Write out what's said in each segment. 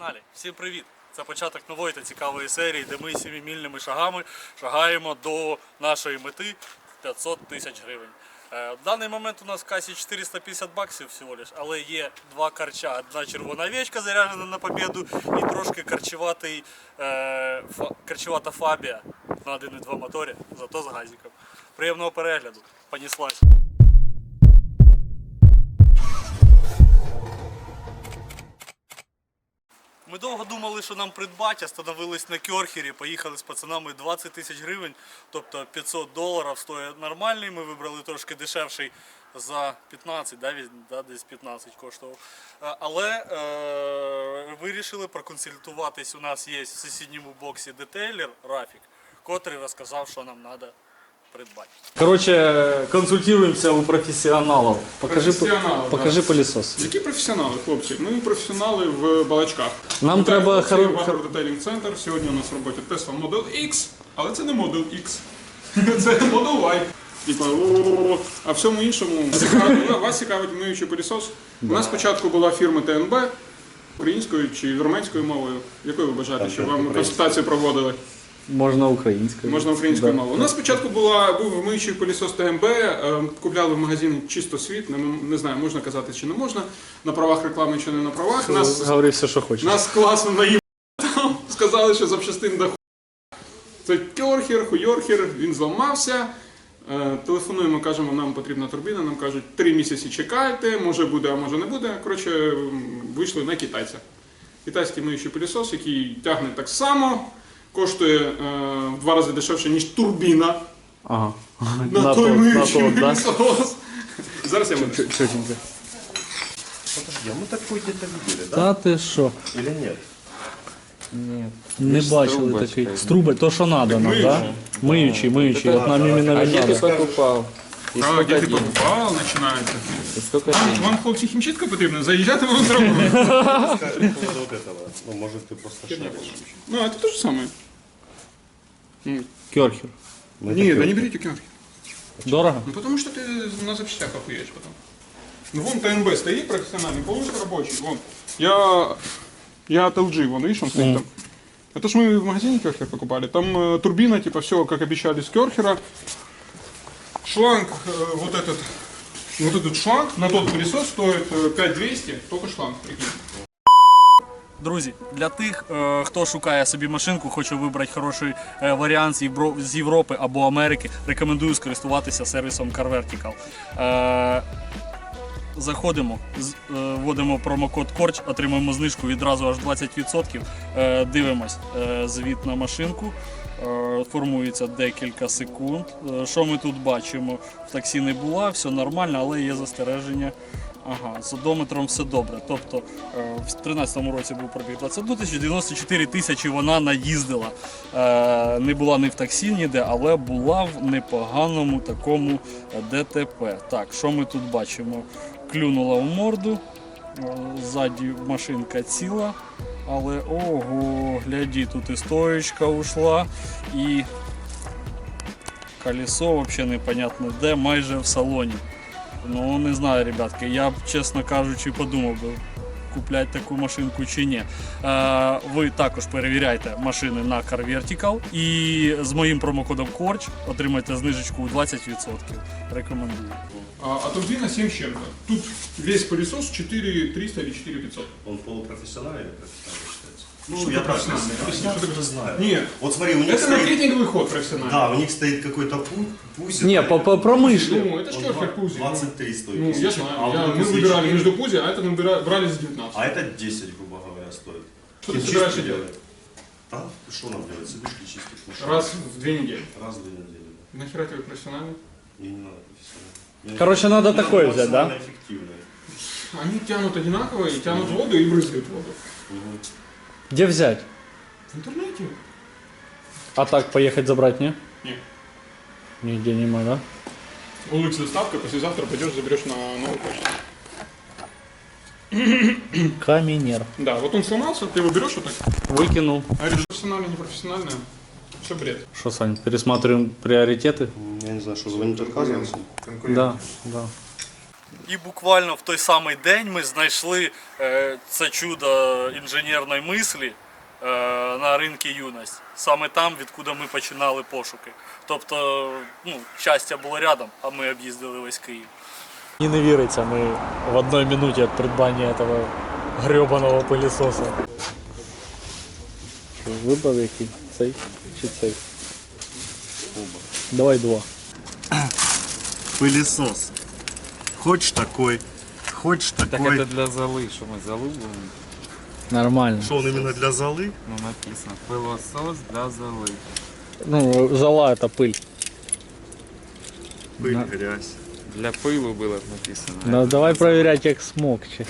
Погнали! Всім привіт! Це початок нової та цікавої серії, де ми сімімільними шагами шагаємо до нашої мети 500 тисяч гривень. Е, В даний момент у нас в касі 450 баксів всього лиш, але є два карча. Одна червона овечка заряджена на побіду і трошки карчеватий, е, фа- карчевата фабія на 1,2 моторі, зато з газиком. Приємного перегляду. Поніслась. Ми довго думали, що нам придбати, остановились на Кьорхері, поїхали з пацанами 20 тисяч гривень, тобто 500 доларів стоїть нормальний. Ми вибрали трошки дешевший за 15, да, да, десь 15 коштував. Е, Але е, вирішили проконсультуватись. У нас є в сусідньому боксі детейлер Рафік, котрий розказав, що нам треба придбати. Коротше, консультуємося у професіоналів. Покажи, Професіоналів, да. покажи пилісос. Які професіонали, хлопці? Ми професіонали в балачках. Нам треба хоро- Вагар Детейлінг Центр. Сьогодні у нас в роботі Tesla Model X, але це не Model X. Це Model Y. Типа, а всьому іншому цікаво- вас цікавить миючий пилісос. У нас спочатку була фірма ТНБ українською чи вірменською мовою. Якою ви бажаєте, щоб вам консультацію проводили? Можна українською. Можна українською мовою. У нас спочатку була, був миючий пилісос ТМБ, е, купляли в магазині чисто світ, не, не знаю, можна казати чи не можна, на правах реклами чи не на правах. Нас, Говори все, що хочеш. нас класно наїв сказали, що запчастин до Це кьорхер, хуйорхер, він зламався. Е, Телефонуємо, кажемо, нам потрібна турбіна, нам кажуть, три місяці чекайте, може буде, а може не буде. Коротше, вийшли на китайця. Китайський миючий пилісос, який тягне так само, коштує е, в два рази дешевше, ніж турбіна Ага. на, той миючий. Зараз я мию. Чотенько. Подожди, а мы такой где-то видели, да? Та ти що? Или нет? Не бачили такий. Струба, то що надо нам, да? Миючий, миючий. От нам іменно А він где ты надо. покупал? И А, сколько де ти денег? покупав, починається. И сколько Вам, денег? вам хлопці хімчистка потрібна? Заїжджати вам зробили. Скажи по поводу вот этого. Ну, может, ты просто шаришь. Ну, а це те ж саме. Кьорхер. Ні, да не беріть кьорхер. Дорого? Ну, потому что ты на запчастях охуеешь потом. Ну, вон ТНБ стоит профессиональный, полностью рабочий. Вон. Я, я от LG, вон, видишь, он стоит там. Это ж мы в магазине Керхер покупали. Там э, турбина, типа, все, как обещали, с Керхера. Шланг, э, вот этот, вот этот шланг на тот пылесос стоит э, 5200, только шланг, прикинь. Друзі, для тих, е, хто шукає собі машинку, хоче вибрати хороший е, варіант з, Євро- з Європи або Америки, рекомендую скористуватися сервісом Car Vertical. Е, Заходимо, з- е, вводимо промокод Корч, отримуємо знижку відразу аж 20%. Е, Дивимось е, звіт на машинку. Е, Формується декілька секунд. Е, Що ми тут бачимо? В таксі не була, все нормально, але є застереження. Ага, з одометром все добре. Тобто е, в 13-му році був пробіг 21 тисяч, 94 тисячі вона наїздила. Не була ні в таксі ніде, але була в непоганому такому ДТП. Так, що ми тут бачимо? Клюнула в морду, ззаді машинка ціла, але ого, гляді, тут і стоечка ушла, і колесо взагалі непонятно де, майже в салоні. Ну, не знаю, ребятки, я б, чесно кажучи, подумав би, купляти таку машинку чи ні. Е, ви також перевіряйте машини на Car Vertical і з моїм промокодом Корч отримаєте знижечку у 20%. Рекомендую. А, а турбина 7 с чем-то. Тут весь пылесос 4300 или 4500. Он полупрофессиональный или профессиональный считается? Ну, Ну, я так профессиональный. знаю. Я что знаю. Нет, Вот смотри, у них это стоит... маркетинговый ход профессиональный. Да, у них стоит какой-то пу- пузик. Ні, по, по промишлі. Ну, это ж Он Керхер Пузи. 23 стоит. Ну, я знаю. А вот я- мы выбирали между Пузи, а это мы брали за 19. А это 10, грубо говоря, стоит. Что ты собираешься делает. А? Что нам делать? Сидушки чистить. что? Раз в две недели. Раз в две недели. да. Нахера тебе профессиональный? Мне не надо профессионально. Мне Короче, надо такое взять, да? эффективное. Они тянут одинаково и тянут воду и брызгают воду. Де взяти? В интернете? А так поїхати забрати, ні? Ні. Нігде нема, да? Улык с доставкой, послезавтра пойдешь, заберешь на новую почту. Камінер. Да, вот он сломался, ты его берешь вот так. Викинув. А говоришь, профессионально, не профессионально. Все бред. Що, Сань, пересматриваємо пріоритети? Я не знаю, что звонить отказывался. Да, да. І буквально в той самий день ми знайшли е, це чудо інженерної мислі е, на ринку юність. Саме там, відкуди ми починали пошуки. Тобто, ну, щастя було рядом, а ми об'їздили весь Київ. Мені не віриться, ми в одній минуті від придбання этого гребаного пилісоса. Вибрав який? Цей чи цей? Давай два. Пылесос. Хочешь такой, хочешь Так такой. это для золы, что мы залу будем? Нормально. Что он именно для золы? Ну написано. Пылосос для золы. Ну, зола это пыль. Пыль, грязь. Для пылу было написано. Ну, давай проверять, як смокче.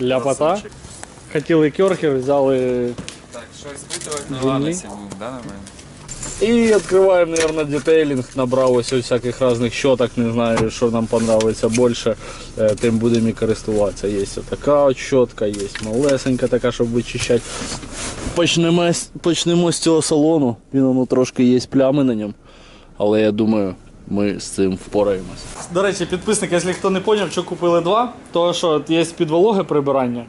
Ляпота. Красавчик. Хотіли керхер, взяли Так, что испытывать на. Ланосе будем, да, наверное? І відкриваємо, наверное, детейлінг, набрав ось всяких різних щоток, не знаю, що нам подобається більше, е, тим будемо і користуватися. Є така от щотка, є малесенька така, щоб вичищати. Почнемо, почнемо з цього салону. Він воно трошки є плями на ньому, але я думаю, ми з цим впораємось. До речі, підписник, якщо хто не зрозумів, що купили два, то що є під вологе прибирання.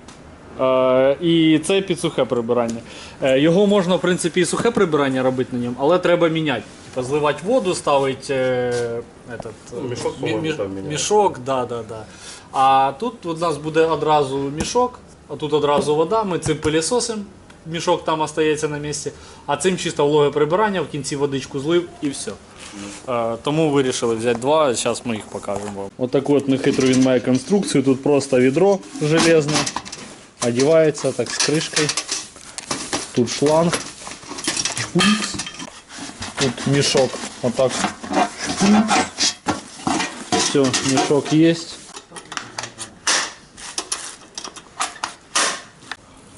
Е, і це під сухе прибирання. Е, його можна, в принципі, і сухе прибирання робити на ньому, але треба міняти. Типа зливати воду, ставити е, этот, мішок, мі- мішок, да, да, да. А тут у нас буде одразу мішок, а тут одразу вода, ми цим пилісосимо, мішок там остається на місці, а цим чисто вологе прибирання, в кінці водичку злив і все. Тому вирішили взяти два, зараз ми їх покажемо вам. Ось таку от нехитру він має конструкцію, тут просто відро железне, одівається так з кришкою. Тут шланг. Чпунц. Тут мішок. Отак. Чпунц. Все, мешок есть.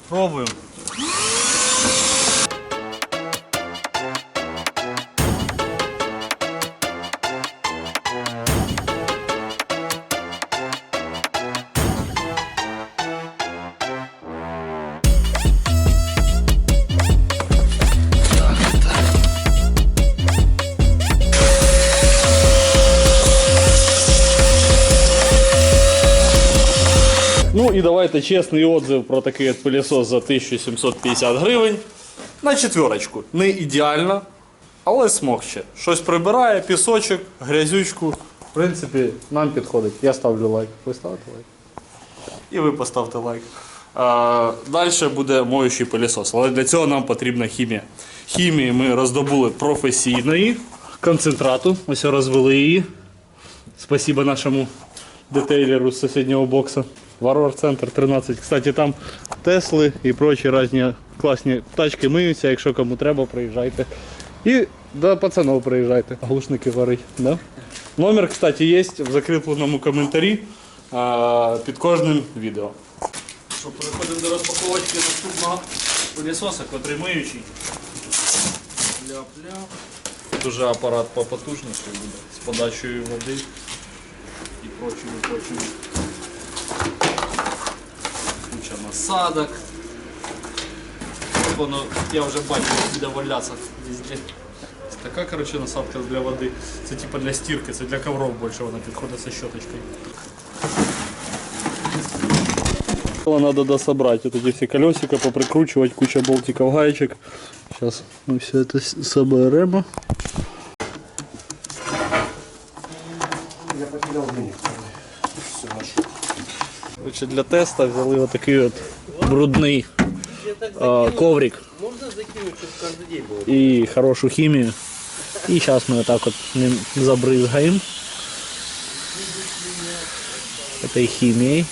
Пробуємо. Ну чесний отзыв про такий от пилісос за 1750 гривень. На четверочку. Не ідеально, але смокче. Щось прибирає, пісочок, грязючку. В принципі, нам підходить. Я ставлю лайк. Ви ставите лайк? І ви поставте лайк. А, далі буде моющий пилісос. Але для цього нам потрібна хімія. Хімії ми роздобули професійної концентрату. Ось розвели її. Спасибо нашому детейлеру з сусіднього бокса. Варвар Центр 13. Кстати, там Тесли і прочі різні класні тачки миються. Якщо кому треба, приїжджайте. І до пацанов приїжджайте. Глушники варить. Да? Номер, кстати, є в закріпленому коментарі а, під кожним відео. Що, переходимо до розпаковочки наступного пилісоса, котрий миючий. Тут уже апарат попотужніший буде з подачею води і прочим, і прочим Куча насадок. Воно, я вже бачу, буде валятися везде. Це така, коротше, насадка для води. Це типа для стірки, це для ковров більше вона підходить зі щоточкою. Надо дособрать вот эти все колесика, поприкручивать, куча болтиков, гаечек. Сейчас мы все это с- соберем. Короче, для теста взяли вот такий от брудний а, коврик. І хорошу хімію. І зараз ми отак от ним забризгаємо. Этой химией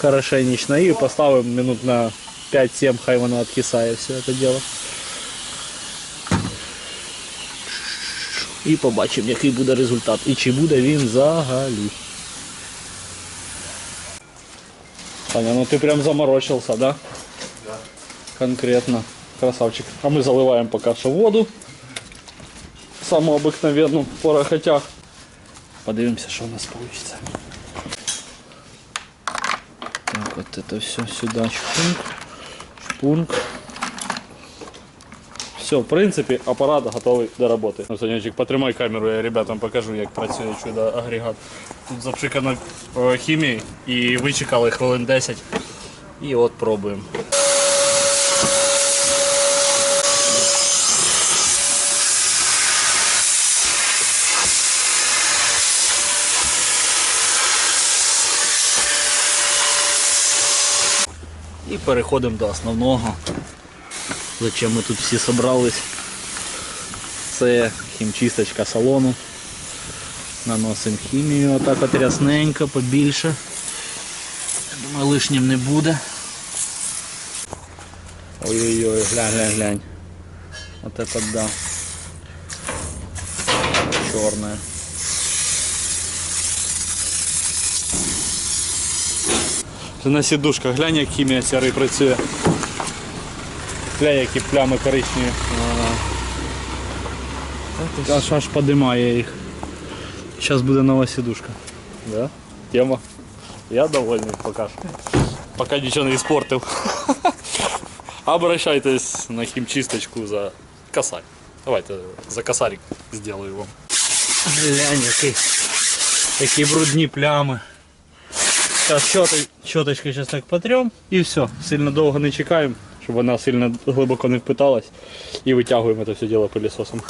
хорошенечно и поставим минут на 5-7, хай воно откисає все это дело. І побачимо, який буде результат. І чи буде він взагалі. Таня, ну ти прям заморочился, да? Да. Конкретно. Красавчик. А ми заливаємо поки що воду. Саму обикновенну в порохотях. Подивимося, що у нас вийде. Так, вот это все сюда шпунг, шпунг. Все, в принципі, апарат готовий до роботи. Ну, Санечек, потримай камеру, я ребятам покажу, як працює чудо агрегат. Тут запшикано е, хімією і вичекали хвилин 10. І от пробуємо. І переходимо до основного. Зачем ми тут всі зібрались? Це хімчисточка салону. Наносимо хімію отак от рясненько, побільше. Я думаю, лишнім не буде. Ой-ой-ой, глянь, глянь, глянь. Вот это да. Черная. Це на сідушках, глянь, як хімія сярий працює. Глянь, які плями коричневі. Аж аж подимає їх. Зараз буде нова сідушка. Да? Тема. Я довольний пока що. Пока нічого не іспортив. Обращайтесь на хімчисточку за косарь. Давайте за косарик сделаю вам. Глянь, які, які брудні плями. Зараз щоточкою зараз так потрем і все. Сильно довго не чекаємо, щоб вона сильно глибоко не впиталась. І витягуємо це все діло пилісосом.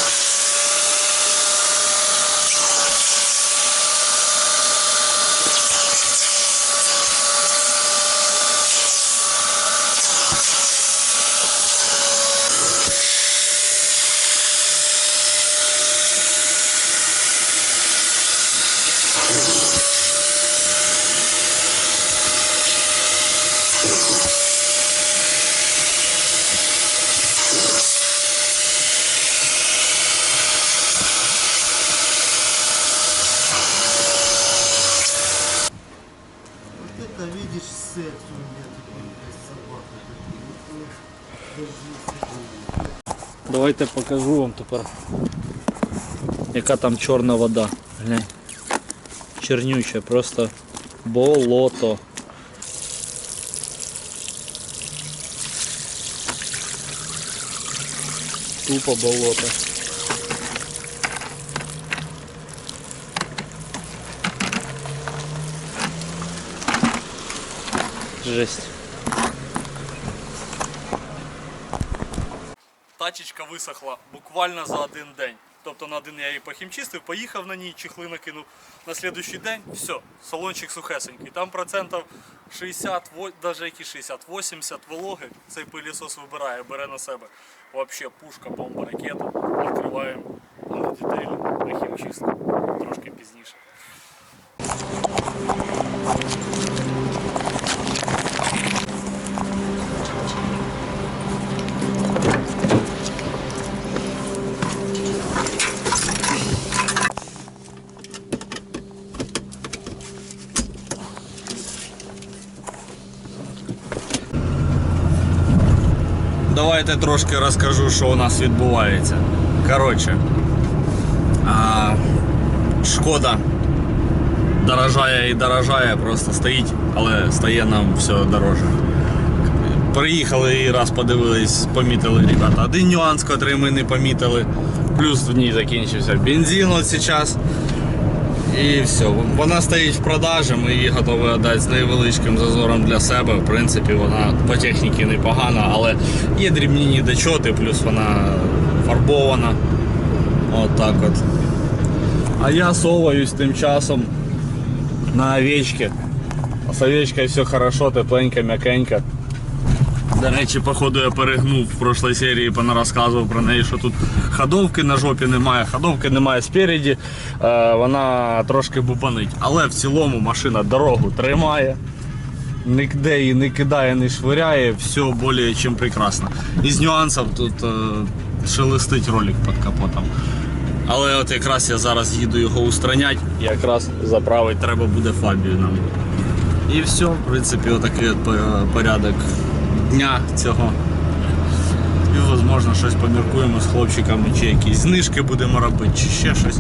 Давайте покажу вам тепер, яка там чорна вода. Глянь. Чернюча, просто болото. Тупо болото. Жесть. Тачечка висохла буквально за один день. Тобто на один я її похімчистив, поїхав на ній, чехли накинув. На слідуючий день все, салончик сухесенький. Там процентів 60, во- даже які 60, 80 вологи цей пилісос вибирає, бере на себе. Вообще пушка, бомба, ракета. Відкриваємо на детейлі на хімчистку. Трошки пізніше. Давайте трошки розкажу, що у нас відбувається. Коротше, шкода дорожає і дорожає, просто стоїть, але стає нам все дороже. Приїхали і раз подивились, помітили ребята. Один нюанс, який ми не помітили. Плюс в ній закінчився бензин от зараз. І все. Вона стоїть в продажі, ми її готові віддати з невеличким зазором для себе. В принципі, вона по техніці непогана, але є дрібні недочоти, плюс вона фарбована. От так от. А я соваюсь тим часом на овечки. З овечкою все хорошо, тепленько, м'якенько. До речі, походу я перегнув в прошлій серії, понарозказував про неї, що тут ходовки на жопі немає, ходовки немає спереді, е, вона трошки бупанить. Але в цілому машина дорогу тримає, ніде її не кидає, не швиряє, все більш ніж прекрасно. Із нюансів тут е, шелестить ролик під капотом. Але от якраз я зараз їду його устраняти, якраз заправити треба буде фабію нам. І все, в принципі, отакий от порядок дня цього. І, можливо, щось поміркуємо з хлопчиками, чи якісь знижки будемо робити, чи ще щось.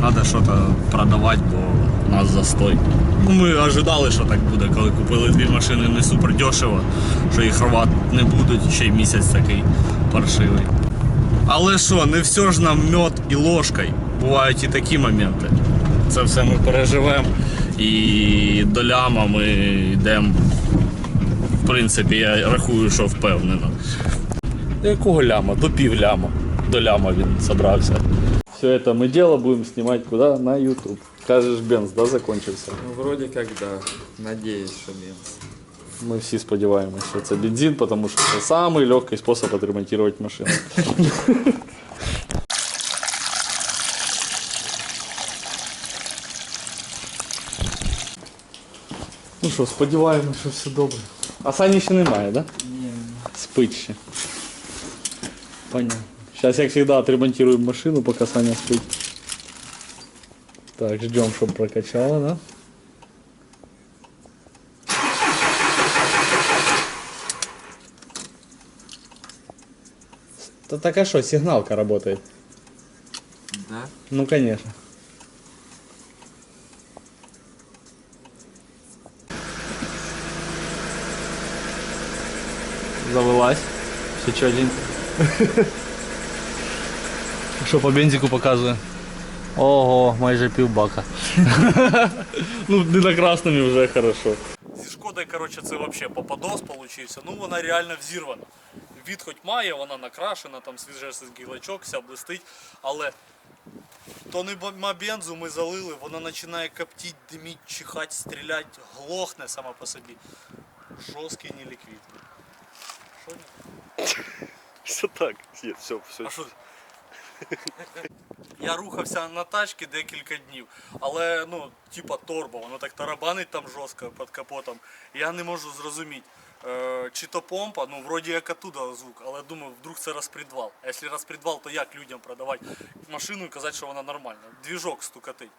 Треба щось продавати, бо нас застой. Ну, Ми ожидали, що так буде, коли купили дві машини не супер дешево, що їх рвати не будуть, ще й місяць такий паршивий. Але що, не все ж нам мед і ложкою. Бувають і такі моменти. Це все ми переживемо. І до ляма ми йдемо. В принципі, я рахую, що впевнено. До якого ляма? До пів ляма. До ляма він зібрався. Все це ми діло будемо знімати куди? На YouTube. Кажеш, бенз, да, закончився? Ну, вроде как да. Надеюсь, что нет. Ми всі сподіваємося, що це бензин, тому що це самий легкий спосіб відремонтувати машину. Ну що, сподіваємося, що все добре. А Сані ще немає, так? Да? Ні. Спить ще. Понятно. Сейчас, як завжди, отремонтируем машину, поки Саня спить. Так, ждем, щоб прокачала, да? Да так а что, сигналка работает? Да? Ну, конечно. Завелась. Все чётенько. Що по бензику показує? Ого, майже півбака. ну, не на красному вже хорошо. Зі шкодою, коротше, це взагалі попадос получився. Ну вона реально взірвана. Від хоч має, вона накрашена, там свіжесенький лачок, вся блистить, але то нема бензу ми залили, вона починає коптіть, диміть, чихать, стріляти, глохне сама по собі. Жорсткий не ліквід. Що ні? Все так. Є, все, все. А? Я рухався на тачці декілька днів, але ну, типа торбо, воно так тарабанить там жорстко під капотом. Я не можу зрозуміти, е, чи то помпа, ну вроді як оттуда звук, але думаю, вдруг це розпредвал. А якщо розпредвал, то як людям продавати машину і казати, що вона нормальна? Двіжок стукатить.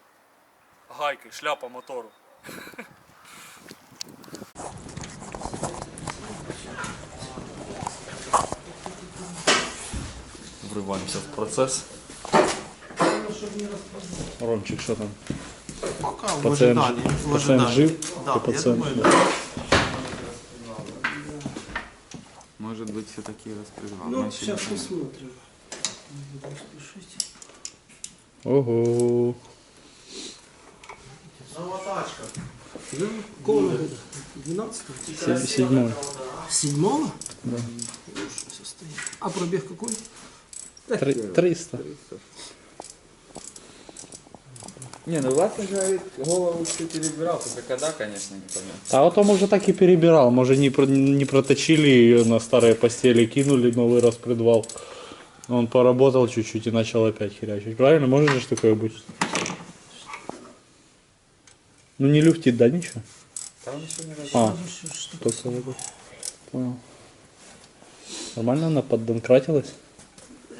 Гайки, шляпа мотору. Вриваємося в процес. Ромчик, що там? Пока в Пациент, ожидании. В пациент ожидании. жив? Да, я пациент, думаю, да. Может быть, все-таки распрезвал. Ну, сейчас посмотрим. Не буду спешить. Ого. Нова тачка. Ну, какого года? 12 Сед- Седьмой. Седьмого? Да. А пробег какой? Три- Триста. Не, ну Вася говорит, голову все перебирал, только когда, конечно, не понятно. А вот он уже так и перебирал. Может не, про- не проточили ее на старые постели, кинули новый распредвал. Он поработал чуть-чуть и начал опять херячить. Правильно? Может же такое быть? Ну не люфтит, да, ничего? Там еще не раз. А, только вот. Понял. Нормально она поддонкратилась?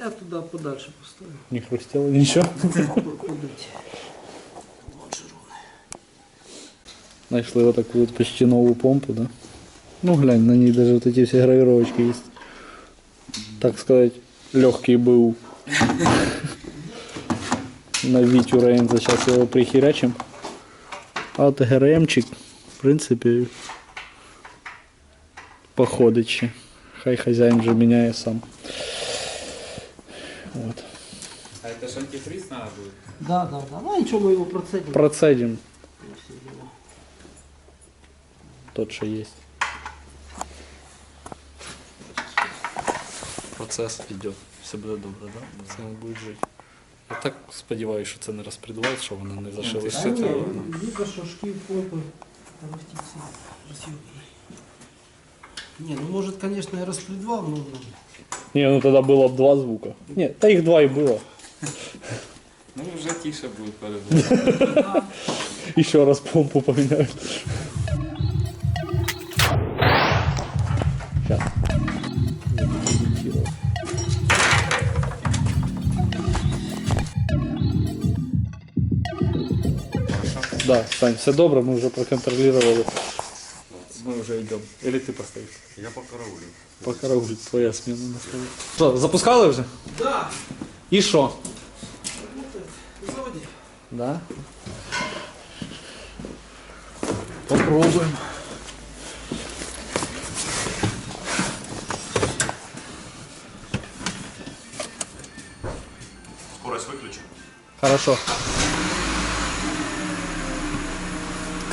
Я туда подальше поставлю. Не хрустело ничего? Нашли вот такую вот почти новую помпу, да? Ну глянь, на ней даже вот эти все гравировочки есть. Так сказать, легкий был. На Витю Рейнза сейчас его прихерячим. А вот ГРМчик, в принципе, походичи. Хай хозяин же меняет сам. Вот. А это ж антифриз надо будет? Да, да, да. Ну ничего, мы его процедим. Процедим дела. тот, что есть. Процес йде. Все буде добре, да? Це не буде жити. Я так сподіваюся, що це не розпредвал, що воно не зашилося. не, либо шашки помпы растите разъемные. Не, ну может, конечно, и распредвал нужно. Ні, ну тоді було б два звука. Ні, та їх два і було. Ну, уже тише будет по-любому. І ще раз помпу поміняють. Щас. Да, Сань, все добре, ми вже проконтролювали. Ми вже йдемо. Или ти постоїш? Я по караулю. По караулі, твоя сміна настала. Що, запускали вже? Да, І що? заводи. Да? Попробуем. Хорошо.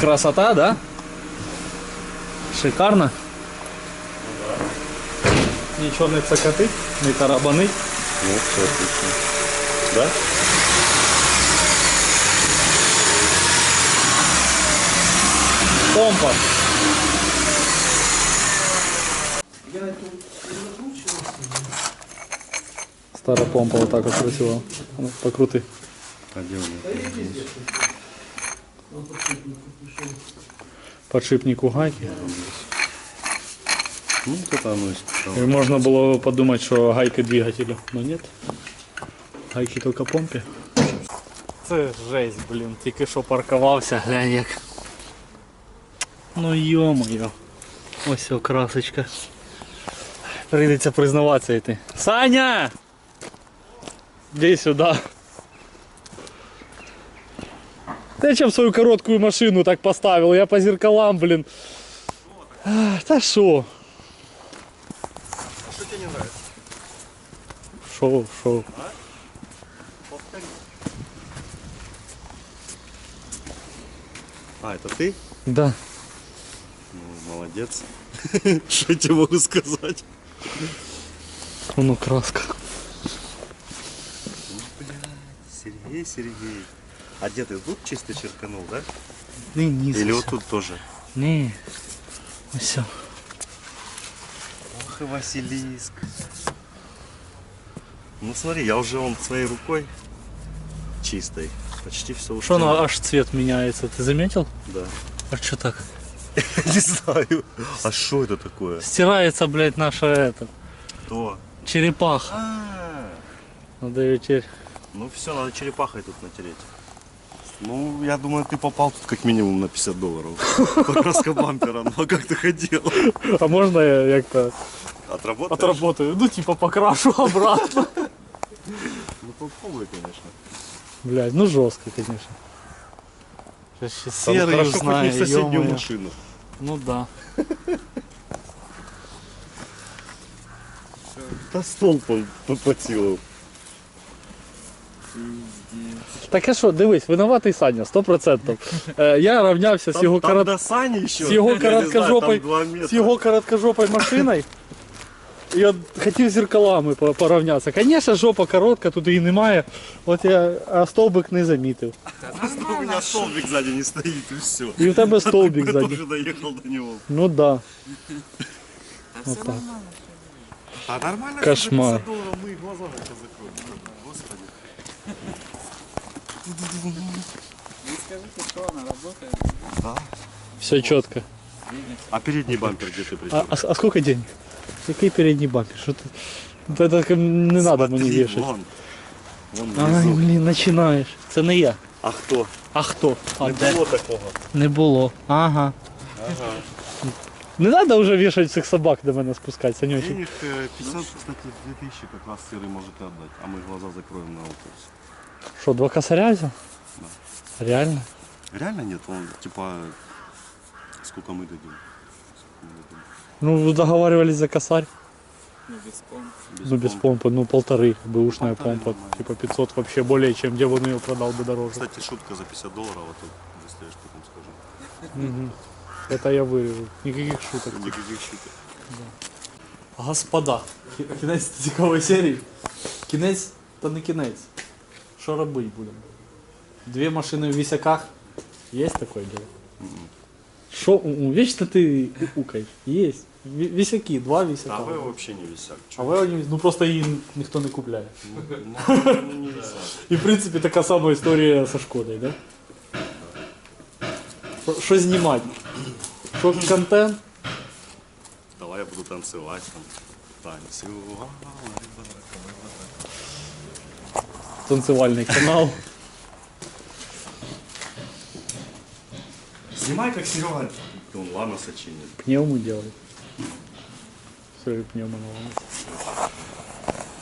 Красота, да? Шикарно. Нічого не цокотить, не тарабанить. Ну, все отлично. Да? Помпа. Стара помпа вот так вот красиво. А ну, покрути. А где у меня? Подшипник у гайки. Ну, и можно было подумать, что гайки двигателю, но нет. Гайки только помпі. Це жесть, блін. Тільки що паркувався, глянь як. Ну йо-моє. Ось о, красочка. Прийдеться признаватися йти. Саня! Іди сюди. Ти чим свою короткую машину так поставил? Я по зеркалам, блин. А, що? Шо, шо? А, это ты? Да. Ну, молодец. Что я тебе могу сказать? Воно краска. Сергей, Сергей. А где ты тут чисто черканул, да? Ні, ні. Или вот тут тоже? Ні. Ось. все. Ох и Василиск. Ну смотри, я уже он своей рукой чистой. Почти все ушел. Що воно аж цвет міняється, ти замітив? Да. А що так? Не знаю. А что это такое? Стирається, блядь, наша это, Кто? черепаха. А, Надо ее теперь. ну все, надо черепахой тут натереть. Ну, я думаю, ты попал тут как минимум на 50 долларов. Покраска бампера, ну а как ты хотел? А можна я як-то Отработаешь? отработаю? Ну, типа покрашу обратно. Ну попробуй, конечно. Блядь, ну жестко, конечно. Сейчас серый хорошо, хоть не знаю, в соседнюю машину. Ну да. Да столб он подпотил. Так а що, дивись, винуватий Саня, 100%. Е, я равнявся з Там, його там корот... до Сани еще. там з його короткожопой машиною. І от хотів зеркалами по- порівнятися. Звісно, жопа коротка, тут її немає. От я а стовбик не замітив. У меня столбик сзади не стоит, и все. І в тебе стовбик Я ззаді. тоже доехал до него. Ну да. Вот так. А нормально, Кошмар. что за 50 долларов мы и глаза на закроем. Господи. Скажите, что она работает? Все чітко. А передний бампер где ты А, причем? а, а сколько денег? Який передній бампер? Що ти? Це так не треба мені Смотри, вішати. Вон, вон Ай, внизу. блін, починаєш. Це не я. А кто? А хто? А Не де? было такого. Не було. Ага. Не треба вже вішати цих собак до мене спускати, Санючик. Денег э, 50, кстати, 2000 как раз серый может и отдать. А мы глаза закроем на вопрос. Що, два косаря взяв? Реально? Реально нет? Он типа... Сколько мы дадим? Сколько мы дадим? Ну, вы договаривались за косарь. Ну, без помп. ну, без помпы. помпы, ну, полторы, бэушная Полторы помпа. нормально. Типа 500 вообще более, чем где он ее продал бы дороже. Кстати, шутка за 50 долларов, а то выставишь потом скажем. Мгм. Это я вырежу. Никаких шуток. Никаких шуток. Господа, кінець цікавої серії. Кінець та не кінець. Що робити будемо? Дві машини в вісяках. Є таке діло? Що? у- у, Вічно ти укаєш. Є. Ві- Вісяки, два вісяка. А вы вообще не висяк. А ви, одні- ну просто її ніхто не купляє. Ну, не висяк. І в принципі така сама історія зі Шкодою, да? Що- Що знімати? Що контент? Давай я буду танцевать там. Танцевать. Танцювальний канал. Снимай как Серега. Он ладно сочинит. Пневму делает. Все, пневму на ланос.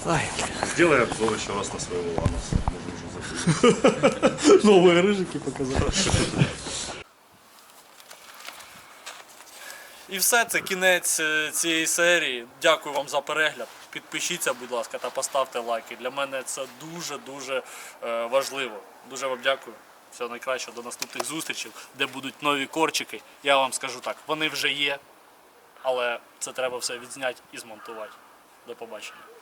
Ай, Сделай обзор еще раз на своего Ланоса. Новые рыжики показали. І все, це кінець е, цієї серії. Дякую вам за перегляд. Підпишіться, будь ласка, та поставте лайки. Для мене це дуже-дуже е, важливо. Дуже вам дякую. Всього найкращого, до наступних зустрічей, де будуть нові корчики. Я вам скажу так, вони вже є, але це треба все відзняти і змонтувати. До побачення.